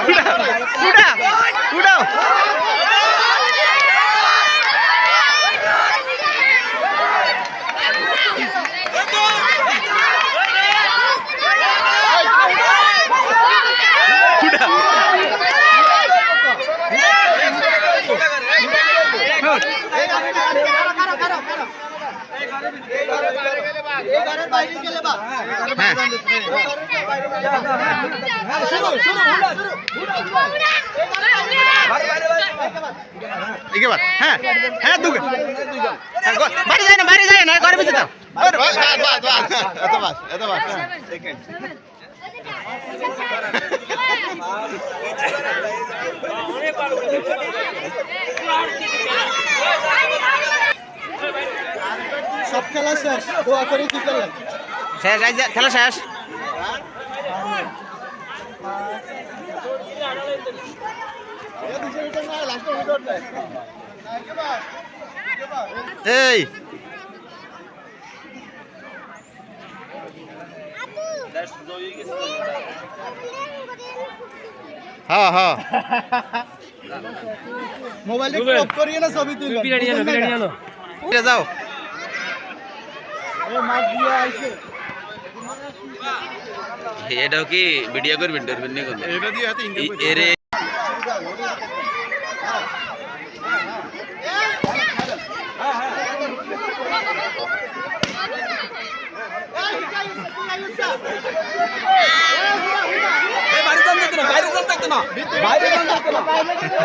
উঠা উঠাও উঠা। হ্যাঁ। হ্যাঁ। হ্যাঁ দুগে। হ্যাঁ, বাড়ি যায় না বাড়ি যায় না ঘরে ভিতরে এত বাস এত বাস সব খেলা শেষ দোয়া করে কি করলেন? শেষ খেলা শেষ। এই। হ্যাঁ হ্যাঁ মোবাইলে অফ করিয়ে না ছবি তুলবেন ফিরে যাও। মাছ দিয়ে আইছে। এটাও কি ভিডিও করবেন করবেন নি করবেন এটা দিয়ে হাতে ইন্টারভিউ এরে উড়া উড়া উড়া তুই করে দে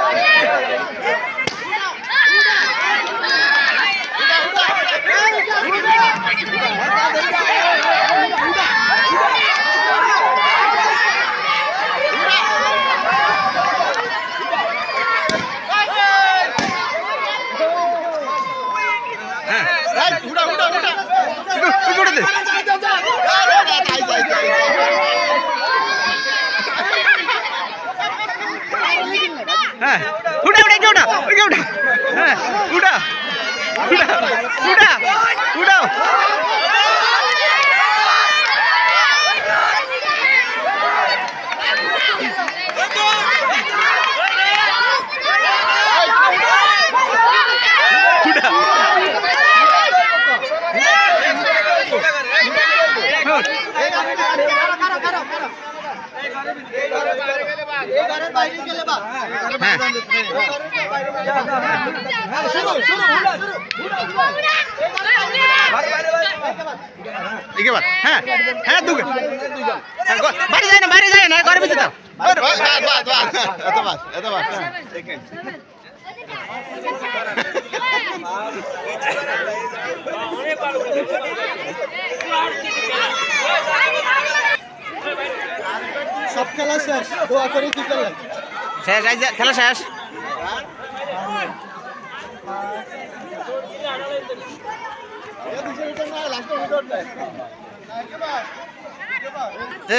হ্যাঁ উঠা উঠা উঠা উঠা উঠা হ্যাঁ উঠা উঠা উঠা উঠাও উঠা হ্যাঁ হ্যাঁ হ্যাঁ, বাড়ি যায় না বাড়ি যায় না ঘরে বাস সেকেন্ড সব খেলা শেষ দোয়া করে কি করলেন? শেষ খেলা শেষ।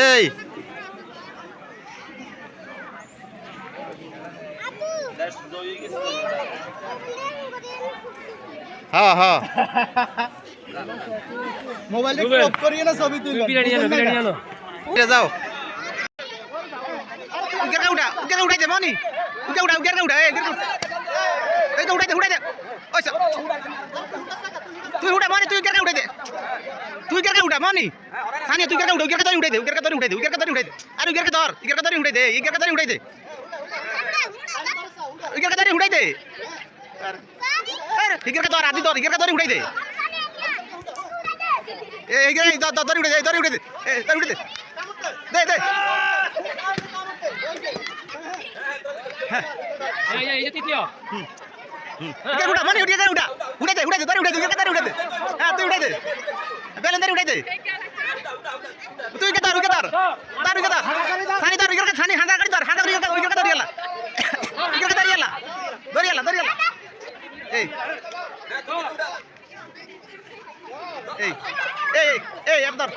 এই। হ্যাঁ হ্যাঁ। মোবাইলে করিয়ে না ছবি তুলবেন? উঠে যাও। উঠে উঠা উঠে উঠাই দে মনি উঠে উঠা উঠে উঠা এই তো উঠাই দে উঠাই দে ওই সব। তুই উঠা মনি তুই কেটে উঠাই দে তুই কেটে উঠা মনি সানি তুই কেটে উঠা উইকেট ধরে উঠাই দে উইকেট ধরে উঠাই দে উইকেট ধরে উঠাই দে আরে উইকেট ধর উইকেট ধরে উঠাই দে উইকেট ধরে উঠাই দে উইকেট ধরে উঠাই দে উইকেট ধর আদি ধর উইকেট ধরে উঠাই দে এই ধরে উঠাই দে ধরে উঠাই দে উঠাই দে দে দে উঠে উঠা মানে উঠে উঠা। উঠে দে উঠে দে ধরে উঠে দে উঠে উঠে দে। হ্যাঁ তুই উঠে দে। বেলেন ধরে উঠে দে। তুই কে ধর উকে ধর ধর উকে ধর সানি ধর উকে সানি হাঁদা করে ধর হাঁদা করে উকে ধর ইয়ালা উকে ধর ইয়ালা ধর ইয়ালা ধর ইয়ালা এই। এই। এই এই এই ধর।